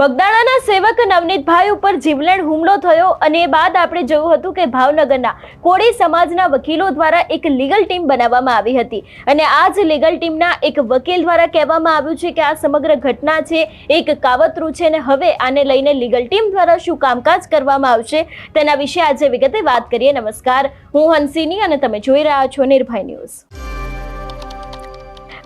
બગદાણાના સેવક નવનીતભાઈ ઉપર જીવલેણ હુમલો થયો અને એ બાદ આપણે જોયું હતું કે ભાવનગરના કોળી સમાજના વકીલો દ્વારા એક લીગલ ટીમ બનાવવામાં આવી હતી. અને આ જ લીગલ ટીમના એક વકીલ દ્વારા કહેવામાં આવ્યું છે કે આ સમગ્ર ઘટના છે, એક કાવતરું છે અને હવે આને લઈને લીગલ ટીમ દ્વારા શું કામકાજ કરવામાં આવશે તેના વિશે આજે વિગતે વાત કરીએ. નમસ્કાર. હું હંસિની અને તમે જોઈ રહ્યા છો નિર્ભય ન્યૂઝ.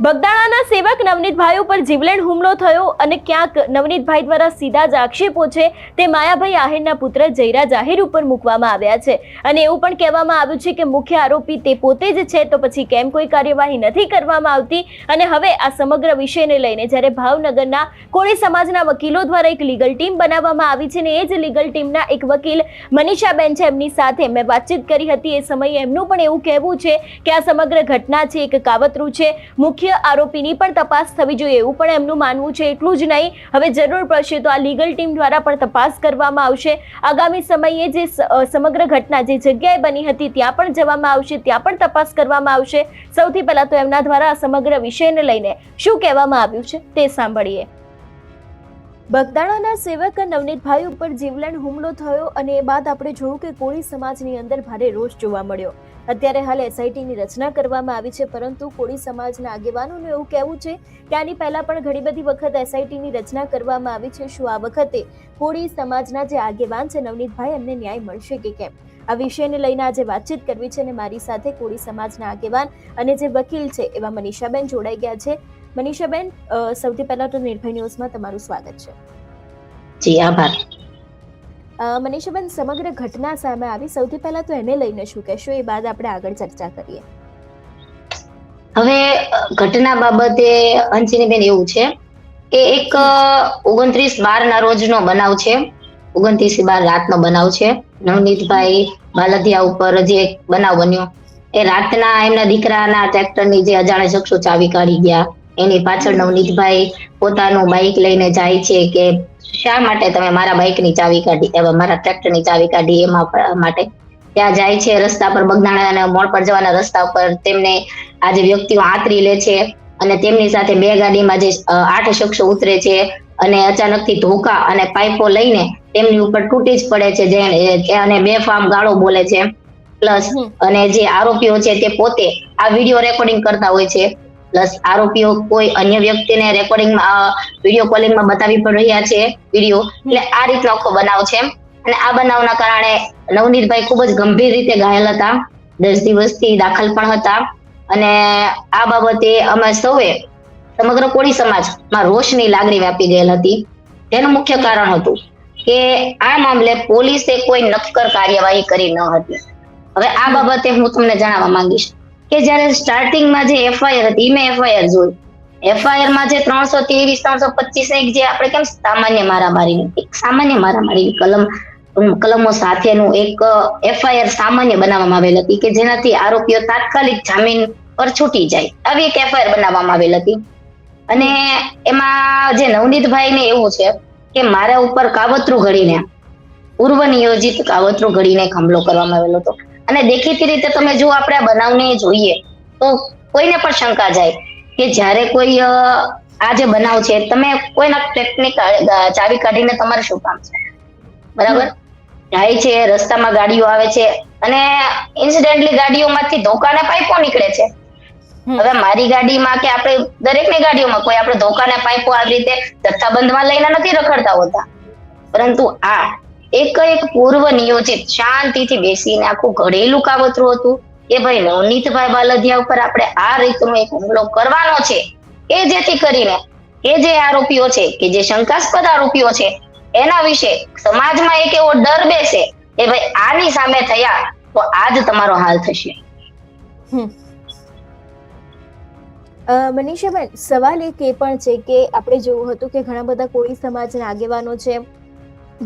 બગદાણાના સેવક નવનીતભાઈ ઉપર જીવલેણ હુમલો થયો અને ક્યાંક નવનીતભાઈ દ્વારા સીધા જ આક્ષેપો છે તે માયાભાઈ આહિરના પુત્ર જયરા જાહેર ઉપર મૂકવામાં આવ્યા છે. અને એવું પણ કહેવામાં આવ્યું છે કે મુખ્ય આરોપી તે પોતે જ છે તો પછી કેમ કોઈ કાર્યવાહી નથી કરવામાં આવતી? અને હવે આ સમગ્ર વિષયને લઈને જ્યારે ભાવનગરના કોળી સમાજના વકીલો દ્વારા એક લીગલ ટીમ બનાવવામાં આવી છે ને એ જ લીગલ ટીમના એક વકીલ મનીષાબેન છે એમની સાથે મેં વાતચીત કરી હતી એ સમયે એમનું પણ એવું કહેવું છે કે આ સમગ્ર ઘટના છે, એક કાવતરું છે. મુખ્ય આરોપીની પણ તપાસ થવી જોઈએ એવું પણ એમનું માનવું છે. એટલું જ નહીં, હવે જરૂર પડશે તો આ લીગલ ટીમ દ્વારા પણ તપાસ કરવામાં આવશે. આગામી સમયે જે સમગ્ર ઘટના જે જગ્યાએ બની હતી ત્યાં પણ જવામાં આવશે, ત્યાં પણ તપાસ કરવામાં આવશે. સૌથી પહેલાં તો એમના દ્વારા આ સમગ્ર વિષયને લઈને શું કહેવામાં આવ્યું છે તે સાંભળીએ. બગદાણાના સેવક નવનીતભાઈ ઉપર જીવલેણ હુમલો થયો અને એ બાદ આપણે જોયું કે કોળી સમાજની અંદર ભારે રોષ જોવા મળ્યો. અત્યારે હાલ એસઆઈટીની રચના કરવામાં આવી છે, પરંતુ કોળી સમાજના આગેવાનોનું એવું કહેવું છે કે આની પહેલા પણ ઘણી બધી વખત એસઆઈટીની રચના કરવામાં આવી છે. શું આ વખતે કોળી સમાજના જે આગેવાન છે નવનીતભાઈ, એમને ન્યાય મળશે કે કેમ? આ વિષયને લઈને આજે વાતચીત કરવી છે અને મારી સાથે કોળી સમાજના આગેવાન અને જે વકીલ છે એવા મનીષાબેન જોડાઈ ગયા છે. મનીષાબેન સૌથી પહેલા તો નિર્ભય ન્યૂઝમાં તમારું સ્વાગત છે. જી આભાર. મનીષાબેન સમગ્ર ઘટના સામે આવી. સૌથી પહેલા તો એને લઈને શું કહેશો? એ બાદ આપણે આગળ ચર્ચા કરીએ. હવે ઘટના બાબતે અંજનીબેન એવું છે કે એક ઓગણત્રીસ બાર ના રોજનો બનાવ છે. ઓગણત્રીસ બાર રાતનો બનાવ છે. નવનીતભાઈ બાલધિયા ઉપર જે બનાવ બન્યો. એ રાતના એમના દીકરાના ટ્રેક્ટરની જે અજાણે શખ્સો ચાવી કાઢી ગયા. એની પાછળ નવનીતભાઈ પોતાનું બાઇક લઈને જાય છે કે શા માટે તમે મારા બાઇકની ચાવી કાઢી મારા ટ્રેક્ટરની ચાવી કાઢી એમાં માટે ત્યાં જાય છે રસ્તા પર બગદાણા અને મોડ પર જવાના રસ્તા પર તેમને આ જે વ્યક્તિઓ આતરી લે છે અને તેમની સાથે બે ગાડીમાં જે આઠ શખ્સો ઉતરે છે અને અચાનકથી ધોકા અને પાઇપો લઈને તેમની ઉપર તૂટી જ પડે છે જે અને બે ફાર્મ ગાળો બોલે છે. પ્લસ અને જે આરોપીઓ છે તે પોતે આ વીડિયો રેકોર્ડિંગ કરતા હોય છે. પ્લસ આરોપીઓ કોઈ અન્ય વ્યક્તિને રેકોર્ડિંગમાં વીડિયો કોલિંગમાં બતાવી પણ રહ્યા છે વીડિયો એટલે આ રીતનો આખો બનાવ છે. અને આ બનાવના કારણે નવનીતભાઈ ખૂબ જ ગંભીર રીતે ઘાયલ હતા. દસ દિવસથી દાખલ પણ હતા. અને આ બાબતે અમે સૌએ સમગ્ર કોળી સમાજમાં રોષની લાગણી વ્યાપી ગયેલ હતી. તેનું મુખ્ય કારણ હતું કે આ મામલે પોલીસે કોઈ નક્કર કાર્યવાહી કરી ન હતી. હવે આ બાબતે હું તમને જણાવવા માંગીશ. કે જ્યારે સ્ટાર્ટિંગમાં જે એફઆઈઆર હતી મેં એફઆઈઆર જોઈ. એફઆઈઆરમાં જે ત્રણસો ત્રેવીસ, ત્રણસો પચીસ એક જે આપણે કેમ સામાન્ય મારામારીની એક સામાન્ય મારામારીની કલમ કલમો સાથેનું એક એફઆઈઆર સામાન્ય બનાવવામાં આવેલ હતી કે જેનાથી આરોપીઓ તાત્કાલિક જામીન પર છૂટી જાય. આવી એક એફઆઈઆર બનાવવામાં આવેલ હતી. અને એમાં જે નવનીતભાઈ ને એવું છે કે મારા ઉપર કાવતરું ઘડીને, પૂર્વ નિયોજિત કાવતરું ઘડીને એક હુમલો કરવામાં આવેલો હતો. અને દેખીતી રીતે તમે જો આપણે આ બનાવને જોઈએ તો કોઈને પણ શંકા જાય કે જ્યારે કોઈ આ જે બનાવ છે તમે કોઈના ટેકનિક ચાવી કાઢીને તમારે શું કામ છે? બરાબર? જાય છે રસ્તામાં ગાડીઓ આવે છે અને ઇન્સિડેન્ટલી ગાડીઓમાંથી ધોકાને પાઇપો નીકળે છે. હવે મારી ગાડીમાં કે આપણે દરેકની ગાડીઓમાં કોઈ આપણે ધોકાને પાઇપો આવી રીતે જથ્થાબંધમાં લઈને નથી રખડતા હોતા. પરંતુ આ એક એક પૂર્વ નિયોજિત શાંતિથી બેસીને આખું ઘડેલું કાવતરું હતું. કે ભાઈ નવનીતભાઈ બાલધિયા ઉપર આપણે આ રીતનો એક હુમલો કરવાનો છે. કે જેથી કરીને એ જે આરોપીઓ છે, કે જે શંકાસ્પદ આરોપીઓ છે, એના વિશે સમાજમાં એક એવો ડર બેસે કે ભાઈ આની સામે થયા તો આજ તમારો હાલ થશે. મનીષાબેન, સવાલ એક એ પણ છે કે આપણે જોયું હતું કે ઘણા બધા કોળી સમાજના આગેવાનો છે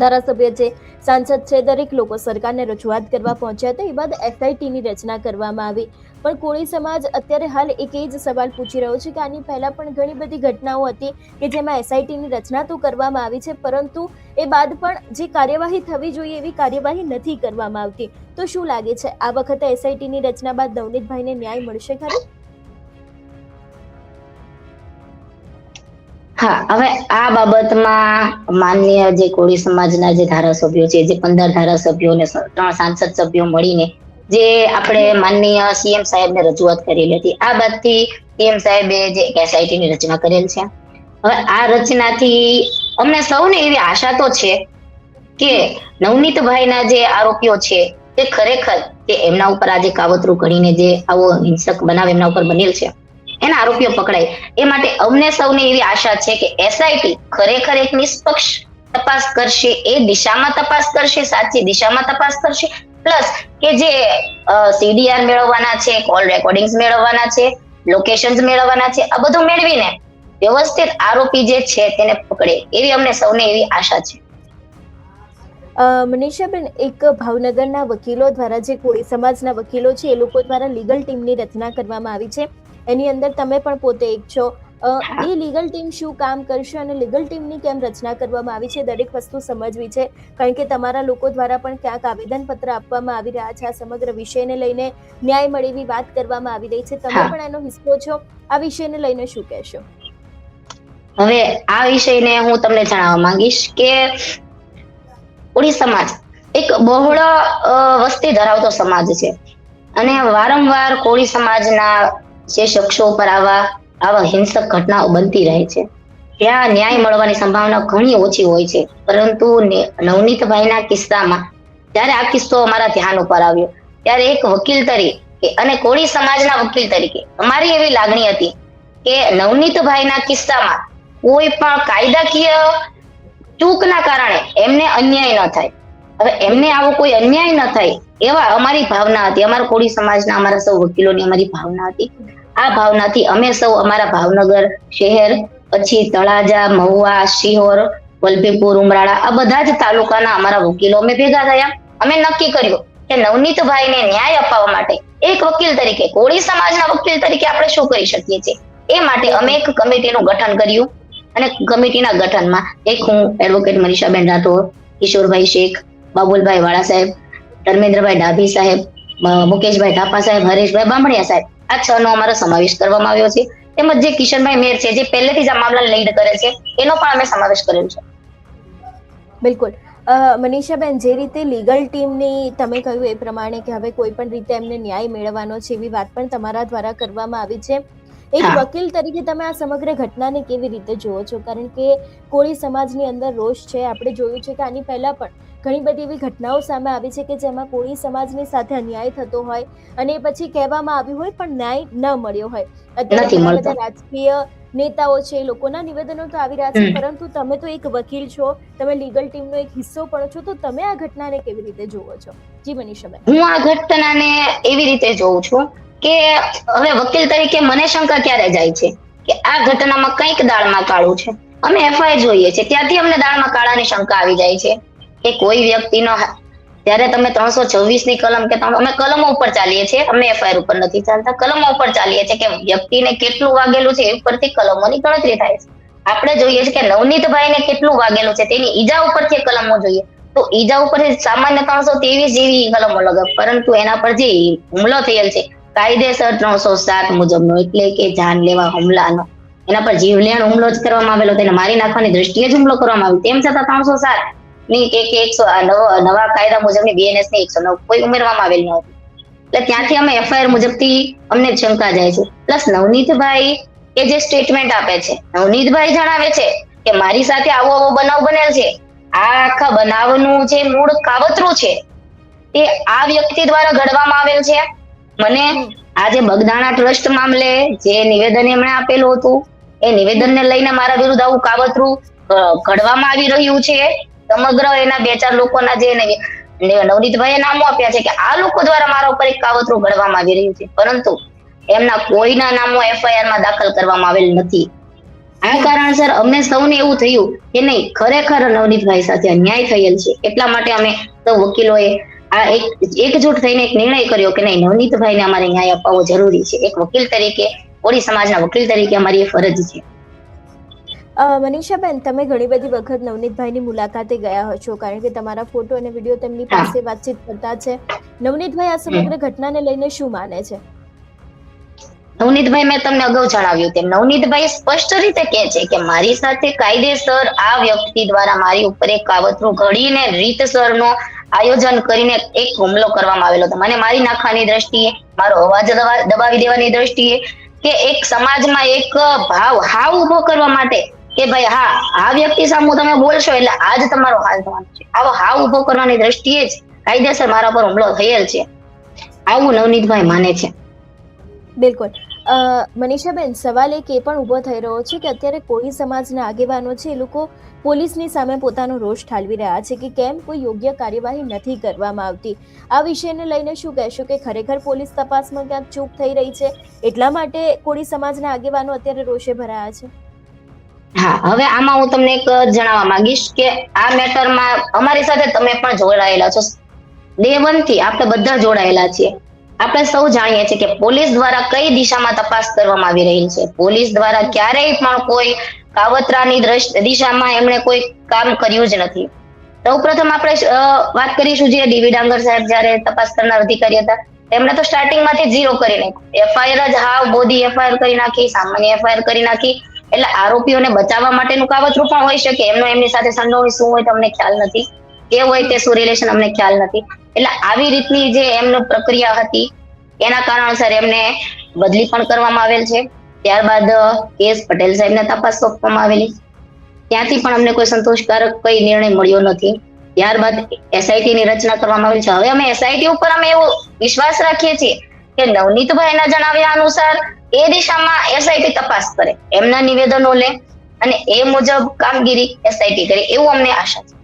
ધારાસભ્ય છે સાંસદ છે, દરેક લોકો સરકારને રજૂઆત કરવા પહોંચ્યા હતા. એ બાદ એસઆઈટીની રચના કરવામાં આવી. પણ કોળી સમાજ અત્યારે હાલ એક એ જ સવાલ પૂછી રહ્યો છે કે આની પહેલાં પણ ઘણી બધી ઘટનાઓ હતી કે જેમાં એસઆઈટીની રચના તો કરવામાં આવી છે, પરંતુ એ બાદ પણ જે કાર્યવાહી થવી જોઈએ એવી કાર્યવાહી નથી કરવામાં આવતી. તો શું લાગે છે? આ વખતે એસઆઈટીની રચના બાદ નવનીતભાઈને ન્યાય મળશે ખરી? હા, હવે આ બાબતમાં માન્ય જે કોળી સમાજના જે ધારાસભ્યો છે, જે પંદર ધારાસભ્યો અને ત્રણ સાંસદ સભ્યો મળીને જે આપણે માનનીય સીએમ સાહેબને રજૂઆત કરેલી હતી, આ બાદથી સીએમ સાહેબે જે એસઆઈટી ની રચના કરેલ છે. હવે આ રચનાથી અમને સૌને એવી આશા તો છે કે નવનીતભાઈના જે આરોપીઓ છે, તે ખરેખર તે એમના ઉપર આજે કાવતરું ઘડીને જે આવો હિંસક બનાવ એમના ઉપર બનેલ છે. એના આરોપીઓ પકડાય. એ માટે અમને સૌને એવી આશા છે કે એસઆઈટી ખરેખર એક નિષ્પક્ષ તપાસ કરશે. એ દિશામાં તપાસ કરશે, સાચી દિશામાં તપાસ કરશે. પ્લસ કે જે સીડીઆર મેળવવાના છે, કોલ રેકોર્ડિંગ્સ મેળવવાના છે, લોકેશન્સ મેળવવાના છે, આ બધું મેળવીને વ્યવસ્થિત આરોપી જે છે તેને પકડે. એવી અમને સૌને એવી આશા છે. મનીષાબેન, એક ભાવનગરના વકીલો દ્વારા જે કોળી સમાજના વકીલો છે, એ લોકો દ્વારા લીગલ ટીમની રચના કરવામાં આવી છે. એની અંદર તમે પણ પોતે એક છો. એ લીગલ ટીમ શું કામ કરશે અને લીગલ ટીમની કેમ રચના કરવામાં આવી છે? દરેક વસ્તુ સમજવી છે. કારણ કે તમારા લોકો દ્વારા પણ ક્યાંક આવેદનપત્ર આપવામાં આવી રહ્યા છે. આ સમગ્ર વિષયને લઈને ન્યાય મળે એવી વાત કરવામાં આવી રહી છે. તમે પણ એનો હિસ્સો છો. આ વિષયને લઈને શું કહેશો? હવે આ વિષયને હું તમને જણાવવા માંગીશ કે કોળી સમાજ એક બહોળો વસ્તી ધરાવતો સમાજ છે. અને વારંવાર કોળી સમાજના જે શખ્સો ઉપર આવા આવા હિંસક ઘટનાઓ બનતી રહે છે. ત્યાં ન્યાય મળવાની સંભાવના ઘણી ઓછી હોય છે. પરંતુ નવનીતભાઈના કિસ્સામાં, જ્યારે આ કિસ્સો અમારા ધ્યાન ઉપર આવ્યો, ત્યારે એક વકીલ તરીકે અને કોળી સમાજના વકીલ તરીકે, અમારી એવી લાગણી હતી કે નવનીતભાઈના કિસ્સામાં કોઈ પણ કાયદાકીય ચૂકના કારણે એમને અન્યાય ન થાય. હવે એમને આવો કોઈ અન્યાય ન થાય, એવા અમારી ભાવના હતી. અમારા કોળી સમાજના અમારા સૌ વકીલોની અમારી ભાવના હતી. આ ભાવનાથી અમે સૌ અમારા ભાવનગર શહેર, પછી તળાજા, મહુવા, શિહોર, વલભીપુર, ઉમરાળા, આ બધા જ તાલુકાના અમારા વકીલો અમે ભેગા થયા. અમે નક્કી કર્યું કે નવનીતભાઈને ન્યાય અપાવવા માટે એક વકીલ તરીકે, કોળી સમાજના વકીલ તરીકે આપણે શું કરી શકીએ છીએ? એ માટે અમે એક કમિટીનું ગઠન કર્યું. અને કમિટીના ગઠનમાં એક હું એડવોકેટ મનીષાબેન રાઠોડ, કિશોરભાઈ શેખ બાબુલભાઈ વાળા સાહેબ ધર્મેન્દ્રભાઈ ડાભી સાહેબ મુકેશભાઈ ઢાપા સાહેબ હરેશભાઈ બામણિયા સાહેબ આ છ નો અમારો સમાવેશ કરવામાં આવ્યો છે. તેમજ જે કિશનભાઈ મેર છે જે પહેલેથી જ આ મામલા લીડ કરે છે એનો પણ અમે સમાવેશ કરેલો છે. બિલકુલ. મનીષાબેન જે રીતે લીગલ ટીમની તમે કહ્યું એ પ્રમાણે કે હવે કોઈ પણ રીતે એમને ન્યાય મેળવવાનો છે એવી વાત પણ તમારા દ્વારા કરવામાં આવી છે. એક વકીલ તરીકે તમે આ સમગ્ર ઘટનાને કેવી રીતે જુઓ છો? કારણ કે કોળી સમાજની અંદર રોષ છે. આપણે જોયું છે કે આની પહેલા પણ ઘણી બધી એવી ઘટનાઓ સામે આવી છે કે જેમાં કોળી સમાજની સાથે અન્યાય થતો હોય અને પછી કહેવામાં આવ્યું હોય પણ ન્યાય ન મળ્યો હોય. અત્યારે બધા રાજકીય નેતાઓ છે લોકોના નિવેદનો તો આવી રહ્યા છે પરંતુ તમે તો એક વકીલ છો તમે લીગલ ટીમનો એક હિસ્સો પણ છો તો તમે આ ઘટનાને કેવી રીતે જોવો છો? જી મનીષાબેન હું આ ઘટનાને એવી રીતે જોઉં છું કે હવે વકીલ તરીકે મને શંકા ક્યારે જાય છે કે આ ઘટનામાં કંઈક દાળમાં કાળું છે? અમે એફઆઈઆર જોઈએ છે ત્યાંથી અમને દાળમાં કાળાની શંકા આવી જાય છે. કે કોઈ વ્યક્તિનો હા- તમે ત્રણસો છવ્વીસની કલમ કે અમે કલમો ઉપર ચાલીએ છીએ, અમે એફઆઈઆર ઉપર નથી ચાલતા. કલમો ઉપર ચાલીએ છીએ કે વ્યક્તિને કેટલું વાગેલું છે એ ઉપરથી કલમોની ગણતરી થાય છે. આપણે જોઈએ છે કે નવનીતભાઈને કેટલું વાગેલું છે, તેની ઈજા ઉપરથી કલમો જોઈએ. તો ઈજા ઉપર સામાન્ય ત્રણસો ત્રેવીસ જેવી કલમો લગાવ પરંતુ એના પર જે હુમલો થયેલ છે, કાયદેસર ત્રણસો સાત મુજબનો, એટલે કે જાન લેવા હુમલાનો. એના પર જીવલેણ હુમલો જ કરવામાં આવેલો તેને મારી નાખવાની દ્રષ્ટિએ જ હુમલો કરવામાં આવ્યો. તેમ છતાં ત્રણસો સાત ની કે કે એકસો નવા કાયદા મુજબની બીએનએસની એકસો નવ કોઈ ઉમેરવામાં આવેલ નહોતી એટલે ત્યાંથી અમે એફઆઈઆર મુજબથી અમને શંકા જાય છે. પ્લસ નવનીતભાઈ એ જે સ્ટેટમેન્ટ આપે છે, નવનીતભાઈ જણાવે છે કે મારી સાથે આવો આવો બનાવ બનેલ છે. આ આખા બનાવનું જે મૂળ કાવતરું છે, તે આ વ્યક્તિ દ્વારા ઘડવામાં આવેલ છે. મને આ જે બગદાણા ટ્રસ્ટ મામલે જે નિવેદન એમણે આપેલું હતું, એ નિવેદનને લઈને મારા વિરુદ્ધ આવું કાવતરું ઘડવામાં આવી રહ્યું છે. સમગ્ર એના બે ચાર લોકોના જે નવનીતભાઈએ નામો આપ્યા છે કે આ લોકો દ્વારા મારા ઉપર એક કાવતરું ઘડવામાં આવી રહ્યું છે. પરંતુ એમના કોઈના નામો એફઆઈઆરમાં દાખલ કરવામાં આવેલ નથી. આ કારણસર અમને સૌને એવું થયું કે નહીં, ખરેખર નવનીતભાઈ સાથે અન્યાય થયેલ છે. એટલા માટે અમે સૌ વકીલોએ આ એક, એકજૂટ થઈને એક નિર્ણય કર્યો કે નહીં, નવનીતભાઈને અમારે ન્યાય અપાવવો જરૂરી છે. એક વકીલ તરીકે, કોળી સમાજના વકીલ તરીકે અમારી એ ફરજ છે. મનીષાબેન તમે ઘણી બધી વખત નવનીતભાઈની મુલાકાતે ગયા હશો કારણ કે તમારા ફોટો અને વીડિયો તેમની પાસે વાતચીત કરતા છે. નવનીતભાઈ આ સમગ્ર ઘટનાને લઈને શું માને છે? નવનીતભાઈ મેં તમને અગાઉ જણાવ્યું તેમ નવનીતભાઈ સ્પષ્ટ રીતે કહે છે કે મારી સાથે કાયદેસર આ વ્યક્તિ દ્વારા મારી ઉપર એક કાવતરું ઘડીને રીતસરનો આયોજન કરીને એક હુમલો કરવામાં આવેલો હતો. મને મારી નાખવાની દ્રષ્ટિએ મારો અવાજ દબાવી દેવાની દ્રષ્ટિએ કે એક સમાજમાં એક ભાવ હાવ ઊભો કરવા માટે કે ભાઈ, હા, આ વ્યક્તિ સામે તમે બોલશો એટલે આજ તમારો હાલ થવાનો છે. આવો હાવ ઊભો કરવાની દ્રષ્ટિએ જ કાયદેસર મારા પર હુમલો થયેલ છે. આવું નવનીતભાઈ માને છે. બિલકુલ. મનીષાબેન, સવાલ એક એ પણ ઊભો થઈ રહ્યો છે કે અત્યારે કોળી સમાજના આગેવાનો છે એ લોકો પોલીસની સામે પોતાનો રોષ ઠાલવી રહ્યા છે કે કેમ કોઈ યોગ્ય કાર્યવાહી નથી કરવામાં આવતી? આ વિષયને લઈને શું કહેશો કે ખરેખર પોલીસ તપાસમાં ક્યાંક ચૂક થઈ રહી છે? એટલા માટે કોળી સમાજના આગેવાનો અત્યારે રોષે ભરાયા છે? હા, હવે આમાં હું તમને એક જણાવવા માંગીશ કે આ મેટરમાં અમારી સાથે તમે પણ જોડાયેલા છો. ડે વનથી આપણે બધા જોડાયેલા છીએ. આપણે સૌ જાણીએ છીએ કે પોલીસ દ્વારા કઈ દિશામાં તપાસ કરવામાં આવી રહી છે. પોલીસ દ્વારા ક્યારેય પણ કોઈ કાવતરાની દિશામાં એમણે કોઈ કામ કર્યું જ નથી. સૌ પ્રથમ આપણે વાત કરીશું જે ડીવી ડાંગર સાહેબ જ્યારે તપાસ કરનાર અધિકારી હતા એમણે તો સ્ટાર્ટિંગમાંથી ઝીરો કરી નાખ્યું. એફઆઈઆર જ હાવ બોધી એફઆઈઆર કરી નાખી, સામાન્ય એફઆઈઆર કરી નાખી. એટલે આરોપીઓને બચાવવા માટેનું કાવતરું પણ શકે, એમનો એમની સાથે સંડોવણી શું હોય તમને ખ્યાલ નથી. કે હોય તે શું રિલેશન અમને ખ્યાલ નથી. એટલે આવી રીતની જે એમનો પ્રક્રિયા હતી, એના કારણસર એમને બદલી પણ કરવામાં આવેલ છે. ત્યારબાદ કેસ પટેલ સાહેબને તપાસ સોંપવામાં આવેલી. ત્યાંથી પણ અમને કોઈ સંતોષકારક કઈ નિર્ણય મળ્યો નથી. ત્યારબાદ એસઆઈટી ની રચના કરવામાં આવી છે. હવે અમે એસઆઈટી ઉપર અમે એવો વિશ્વાસ રાખીએ છીએ કે નવનીતભાઈના જણાવ્યા અનુસાર એ દિશામાં એસઆઈટી તપાસ કરે એમના નિવેદનો લે અને એ મુજબ કામગીરી એસઆઈટી કરે એવું અમને આશા છે.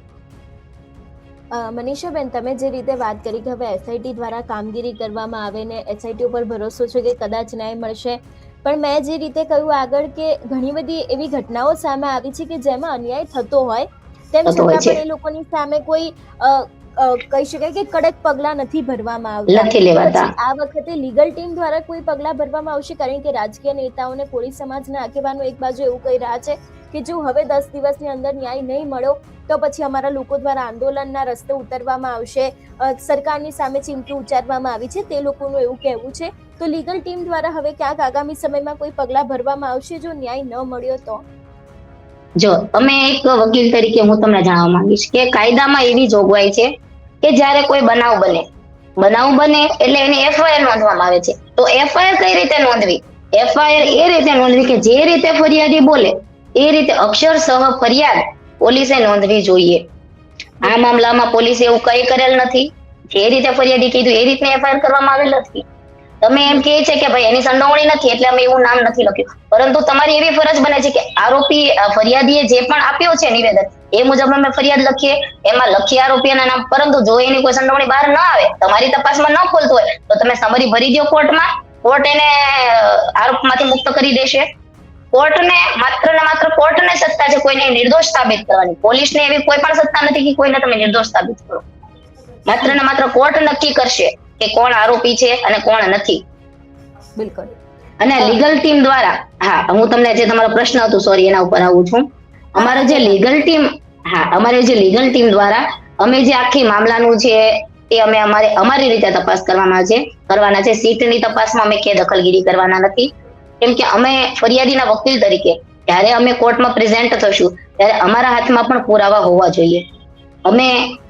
મનીષાબેન તમે જે રીતે વાત કરી કે હવે એસઆઈટી દ્વારા કામગીરી કરવામાં આવે ને એસઆઈટી ઉપર ભરોસો છે કે કદાચ ન્યાય મળશે પણ મેં જે રીતે કહ્યું આગળ કે ઘણી બધી એવી ઘટનાઓ સામે આવી છે કે જેમાં અન્યાય થતો હોય તેમ છતાં પણ એ લોકોની સામે કોઈ કહી શકાય કે કડક પગલાં નથી ભરવામાં આવતા. નથી લેવાતા. આ વખતે લીગલ ટીમ દ્વારા કોઈ પગલાં ભરવામાં આવશે? કારણ કે રાજકીય નેતાઓને કોળી સમાજના આગેવાનો એક બાજુ એવું કહી રહ્યા છે કે જો હવે દસ દિવસની અંદર ન્યાય નહીં મળ્યો તો પછી અમારા લોકો દ્વારા આંદોલનના રસ્તે ઉતરવામાં આવશે. સરકારની સામે ચીમકી ઉચ્ચારવામાં આવી છે. તે લોકોનું એવું કહેવું છે. તો લીગલ ટીમ દ્વારા હવે ક્યાંક આગામી સમયમાં કોઈ પગલાં ભરવામાં આવશે જો ન્યાય ન મળ્યો તો? જો અમે એક વકીલ તરીકે હું તમને જણાવવા માંગીશ કે કાયદામાં એવી જોગવાઈ છે કે જ્યારે કોઈ બનાવ બને. બનાવ બને એટલે એની એફઆઈઆર નોંધવામાં આવે છે. તો એફઆઈઆર કઈ રીતે નોંધવી? એફઆઈઆર એ રીતે નોંધવી કે જે રીતે ફરિયાદી બોલે, એ રીતે અક્ષરસહ ફરિયાદ પોલીસે નોંધવી જોઈએ. આ મામલામાં પોલીસે એવું કઈ કરેલ નથી. જે રીતે ફરિયાદી કીધું એ રીતની એફઆઈઆર કરવામાં આવેલ નથી. તમે એમ કહે છે કે ભાઈ એની સંડોવણી નથી એટલે અમે એવું નામ નથી લખ્યું. પરંતુ તમારી એવી ફરજ બને છે કે આરોપી ફરિયાદીએ જે પણ આપ્યો છે નિવેદન એ મુજબ અમે ફરિયાદ લખીએ. એમાં લખી આરોપીના નામ પરંતુ જો એની કોઈ સંડોવણી બહાર ન આવે તમારી તપાસમાં ન ખોલતું હોય તો તમે સમરી ભરી દો કોર્ટમાં. કોર્ટ એને આરોપમાંથી મુક્ત કરી દેશે. કોર્ટને માત્ર ને માત્ર કોર્ટને સત્તા છે કોઈને નિર્દોષ સાબિત કરવાની. પોલીસને એવી કોઈ પણ સત્તા નથી કે કોઈને તમે નિર્દોષ સાબિત કરો. માત્ર ને માત્ર કોર્ટ નક્કી કરશે કે કોણ આરોપી છે અને કોણ નથી. બિલકુલ. અને લીગલ ટીમ દ્વારા હા હું તમને જે તમારો પ્રશ્ન હતો સોરી એના ઉપર આવું છું. અમારો જે લીગલ ટીમ હા, અમારે જે લીગલ ટીમ દ્વારા અમે જે આખી મામલાનું છે તે અમે અમારે, અમારી રીતે તપાસ કરવાના છે કરવાના છે. સીટની તપાસમાં અમે કે દખલગીરી કરવાના નથી. કેમ કે અમે ફરિયાદીના વકીલ તરીકે, જ્યારે અમે કોર્ટમાં પ્રેઝન્ટ થશું, ત્યારે અમારા હાથમાં પણ પુરાવા હોવા જોઈએ. અમે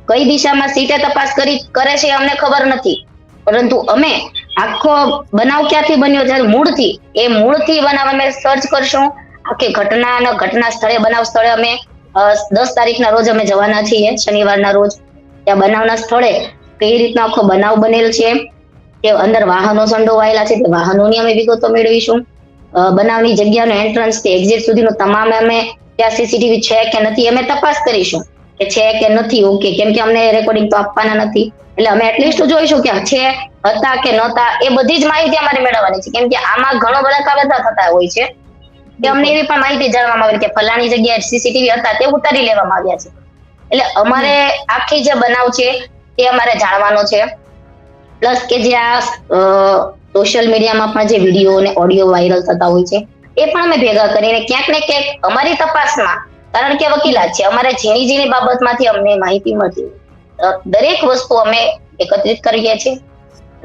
કઈ દિશામાં સીટે તપાસ કરી, કરે છે અમને ખબર નથી. પરંતુ અમે આખો બનાવ ક્યાંથી બન્યો? છે મૂળથી, એ મૂળથી બનાવ અમે સર્ચ કરશું આખી ઘટના ઘટના સ્થળે, બનાવ સ્થળે અમે દસ તારીખના રોજ અમે જવાના છીએ, શનિવારના રોજ. ત્યાં બનાવના સ્થળે કઈ રીતનો આખો બનાવ બનેલ છે? કે અંદર વાહનો સંડોવાયેલા છે? તે વાહનોની અમે વિગતો મેળવીશું? બનાવની જગ્યાનો એન્ટ્રન્સથી એક્ઝિટ સુધીનો તમામ અમે ત્યાં સીસીટીવી છે કે નથી, અમે તપાસ કરીશું કે છે કે નથી, ઓકે, કેમ કે અમને રેકોર્ડિંગ તો આપવાના નથી. એટલે અમે એટલીસ્ટ જોઈશું કે છે, હતા કે નહોતા, એ બધી જ માહિતી અમારે મેળવવાની છે. કેમ કે આમાં ઘણો બધા કાવતરા થતા હોય છે. અમને એવી પણ માહિતી જાણવામાં આવી કે ફલાણી જગ્યાએ સીસીટીવી હતા, તે ઉતારી લેવામાં આવ્યા છે. એટલે અમારે આખી જે બનાવ છે, તે અમારે જાણવાનો છે. પ્લસ કે જે આ સોશિયલ મીડિયામાં પણ જે વીડિયો અને ઓડિયો વાયરલ થતા હોય છે, એ પણ અમે ભેગા કરીને ક્યાંક ને ક્યાંક અમારી તપાસમાં, કારણ કે વકીલાત છે, અમારે ઝીણી ઝીણી બાબતમાંથી અમને માહિતી મળતી દરેક વસ્તુ અમે એકત્રિત કરીએ છીએ.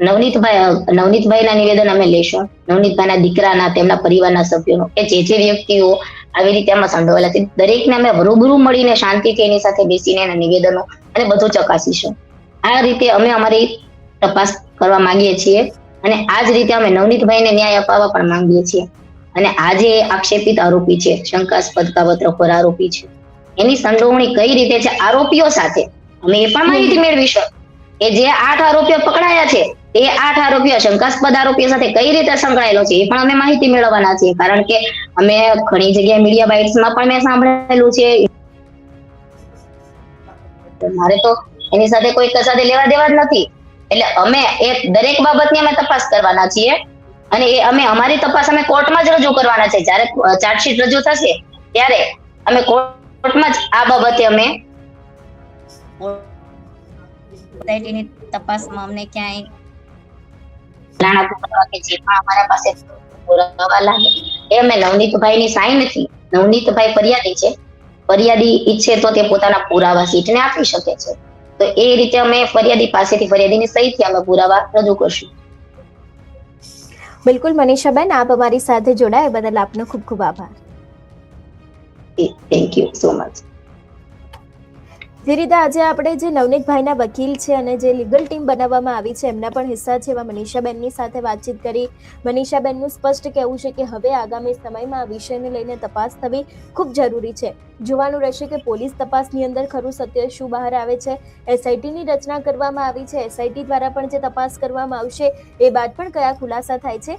નવનીતભાઈ નવનીતભાઈના નિવેદન અમે લેશું. નવનીતભાઈના દીકરાના, તેમના પરિવારના સભ્યોનો કે જે જે વ્યક્તિઓ આવી રીતે આમાં સંડોવાયેલા છે, દરેકને અમે રૂબરૂ મળીને શાંતિથી એની સાથે બેસીને એના નિવેદનો અને બધું ચકાસીશું. આ રીતે અમે અમારી તપાસ કરવા માંગીએ છીએ અને આ જ રીતે અમે નવનીતભાઈને ન્યાય અપાવવા પણ માંગીએ છીએ. અને આજે આક્ષેપિત આરોપી છે, શંકાસ્પદ કાવતરખોર આરોપી છે. એની સંડોવણી કઈ રીતે છે, આરોપીઓ સાથે અમે એ પણ માહિતી મેળવીશું કે જે આઠ આરોપીઓ પકડાયા છે એ આઠ આરોપીઓ શંકાસ્પદ આરોપીઓ સાથે કઈ રીતે સંકળાયેલો છે એ પણ અમે માહિતી મેળવવાના છીએ. કારણ કે અમે ઘણી જગ્યાએ મીડિયા બાઇટ્સમાં પણ મેં સાંભળેલું છે. મારે તો એની સાથે કોઈ સાથે લેવા દેવા જ નથી. એટલે અમે એ દરેક બાબતની અમે તપાસ કરવાના છીએ. અને એ અમે અમારી તપાસ અમે કોર્ટમાં જ રજૂ કરવાના છે. જ્યારે ચાર્જશીટ રજૂ થશે, ત્યારે અમે કોર્ટમાં જ આ બાબતે અમે સોસાયટીની તપાસમાં અમને ક્યાંય નાણાં કરવા કે જે પણ અમારા પાસે પુરાવા લાગે એ અમે નવનીતભાઈની સાઈ નથી નવનીતભાઈ ફરિયાદી છે ફરિયાદી ઈચ્છે તો તે પોતાના પુરાવા સીટને આપી શકે છે. તો એ રીતે અમે ફરિયાદી પાસેથી ફરિયાદીની સહીથી અમે પુરાવા રજૂ કરશું. બિલકુલ મનીષાબેન આપ અમારી સાથે જોડાયા એ બદલ આપનો ખૂબ ખૂબ આભાર. થેન્ક યુ સો મચ જે રીતે આજે આપણે જે નવનીતભાઈના વકીલ છે અને જે લીગલ ટીમ બનાવવામાં આવી છે, એમના પણ હિસ્સા છે. એવા મનીષાબેનની સાથે વાતચીત કરી. મનીષાબેનનું સ્પષ્ટ કહેવું છે કે હવે આગામી સમયમાં આ વિષયને લઈને તપાસ થવી ખૂબ જરૂરી છે. જોવાનું રહેશે કે પોલીસ તપાસની અંદર ખરું સત્ય શું બહાર આવે છે. એસઆઈટીની રચના કરવામાં આવી છે. એસઆઈટી દ્વારા પણ જે તપાસ કરવામાં આવશે, એ બાદ પણ કયા ખુલાસા થાય છે?